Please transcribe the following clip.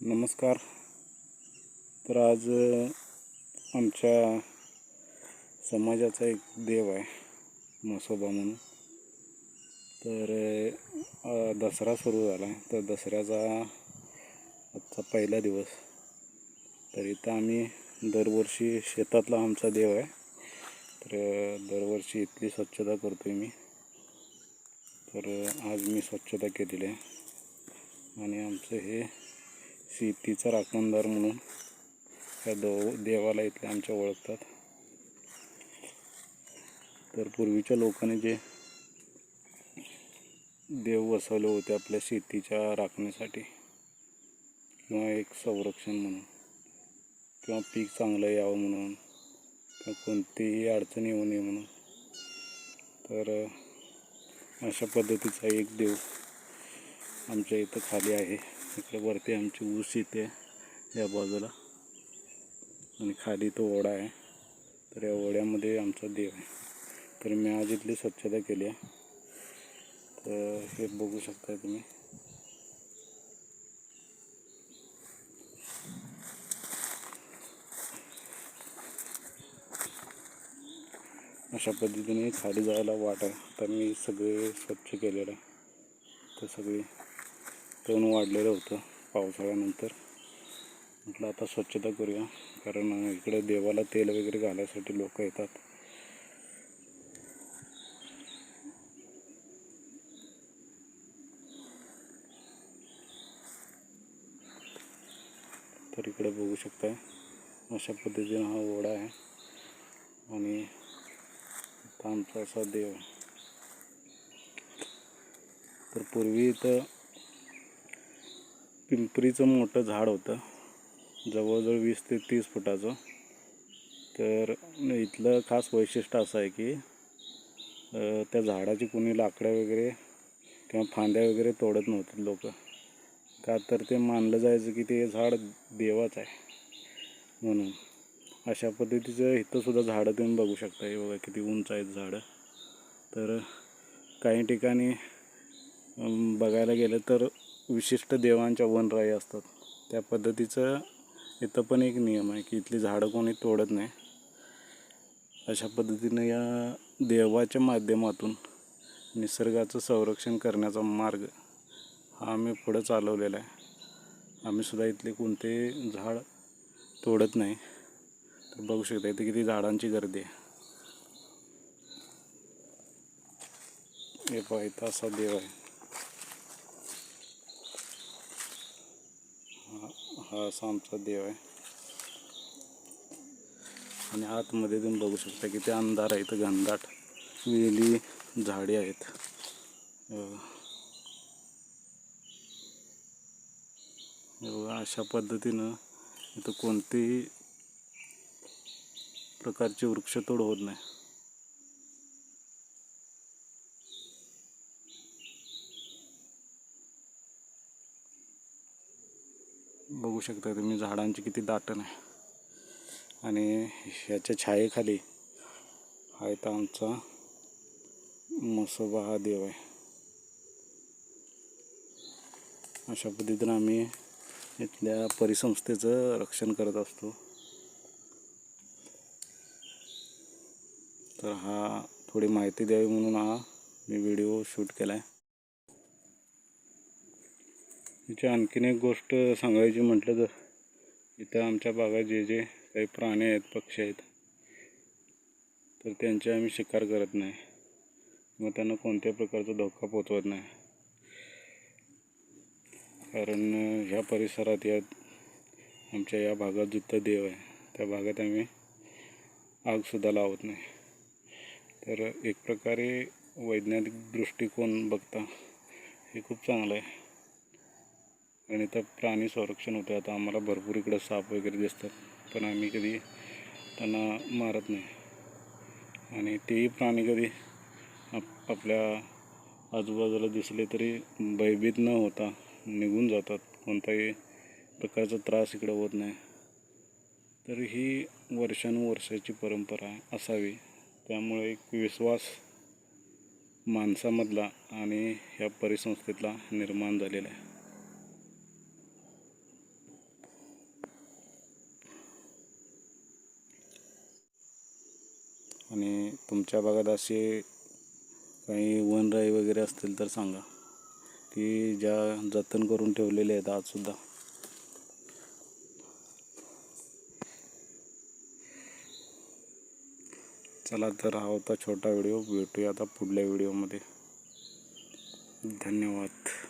नमस्कार. तर आज आमच्या समाजाचा एक देव आहे म्हसोबा म्हणून. तर दसरा सुरू झाला आहे तर दसऱ्याचा आजचा पहिला दिवस. तर इथं आम्ही दरवर्षी शेतातला आमचा देव आहे. तर दरवर्षी इथली स्वच्छता करतो आहे मी. तर आज मी स्वच्छता केलेली आहे. आणि आमचं हे शेतीचा राखणदार म्हणून या दो देवाला इथले आमच्या ओळखतात. तर पूर्वीच्या लोकांनी जे देव वसवले होते आपल्या शेतीच्या राखण्यासाठी किंवा एक संरक्षण म्हणून किंवा पीक चांगलं यावं म्हणून किंवा कोणतीही अडचण येऊ नये म्हणून तर अशा पद्धतीचा एक देव आमच्या इथं खाली आहे. इकडे वरती आमची ऊस इथे या बाजूला. आणि खाली तो ओढा आहे. तर या ओढ्यामध्ये आमचा देव आहे. तर मी आज इथली स्वच्छता केली आहे. तर हे बघू शकता तुम्ही. अशा पद्धतीने खाली जायला वाट आहे. तर मी सगळे स्वच्छ केलेलं आहे. तर सगळी तण वाढलेलं होतं पावसाळ्यानंतर. म्हटलं आता स्वच्छता करूया. कारण इकडे देवाला तेल वगैरे घालायसाठी लोक येतात. तर इकडे बघू शकताय अशा पद्धतीने हा ओढा आहे. आणि आमचा असा देव तर पूर्वी इथं पिंपरीचं मोठं झाड होतं. जवळजवळ वीस ते तीस फुटाचं. तर इथलं खास वैशिष्ट्य असं आहे की त्या झाडाची कोणी लाकडं वगैरे किंवा फांद्या वगैरे तोडत नव्हते लोक. का तर ते मानलं जायचं की ते झाड देवाचं आहे. म्हणून अशा पद्धतीचं इथंसुद्धा झाडं तुम्ही बघू शकता. हे बघा किती उंच आहेत झाडं. तर काही ठिकाणी बघायला गेलं तर विशिष्ट देवांच्या वनराई असतात. त्या पद्धतीचं इथं पण एक नियम आहे की इथली झाडं कोणी तोडत नाही. अशा पद्धतीनं या देवाच्या माध्यमातून निसर्गाचं संरक्षण करण्याचा मार्ग हा आम्ही पुढं चालवलेला आहे. आम्हीसुद्धा इथले कोणते झाड तोडत नाही. तर बघू शकता इथे किती झाडांची गर्दी आहे. हे पाहिजे असा देव आहे. हा असा आमचा देव आहे. आणि आतमध्ये तुम्ही बघू शकता की ते अंधार आहे इथं घनदाट वेली झाडे आहेत. अशा पद्धतीनं इथं कोणतीही प्रकारची वृक्षतोड होत नाही. बघू शकता तुम्ही झाडांची किती दाटण आहे. आणि ह्याच्या छायेखाली हा इथं आमचा मसोबा हा देव आहे. अशा पद्धतीनं आम्ही इथल्या परिसंस्थेचं रक्षण करत असतो. तर हा थोडी माहिती द्यावी म्हणून हा मी व्हिडिओ शूट केला आहे याची आणखीन एक गोष्ट सांगायची म्हटलं तर इथं आमच्या भागात जे जे काही प्राणी आहेत पक्षी आहेत तर त्यांची आम्ही शिकार करत नाही. मग त्यांना कोणत्या प्रकारचा धोका पोचवत नाही. कारण ह्या परिसरात या आमच्या या भागात जिथं देव आहे त्या भागात आम्ही आगसुद्धा लावत नाही. तर एक प्रकारे वैज्ञानिक दृष्टिकोन बघता हे खूप चांगलं आहे. आणि त्या प्राणी संरक्षण होते आता आम्हाला भरपूर इकडं साप वगैरे दिसतात पण आम्ही कधी त्यांना मारत नाही. आणि तेही प्राणी कधी आप आपल्या आजूबाजूला दिसले तरी भयभीत न होता निघून जातात. कोणताही प्रकारचा त्रास इकडं होत नाही. तर ही वर्षानुवर्षाची परंपरा असावी. त्यामुळे एक विश्वास माणसामधला आणि ह्या परिसंस्थेतला निर्माण झालेला आहे. आणि तुमच्या भागात असे काही वनराई वगैरे असतील तर सांगा. की ज्या जतन करून ठेवलेले आहेत आजसुद्धा चला तर हा होता छोटा व्हिडिओ. भेटूया आता पुढल्या व्हिडिओमध्ये. धन्यवाद.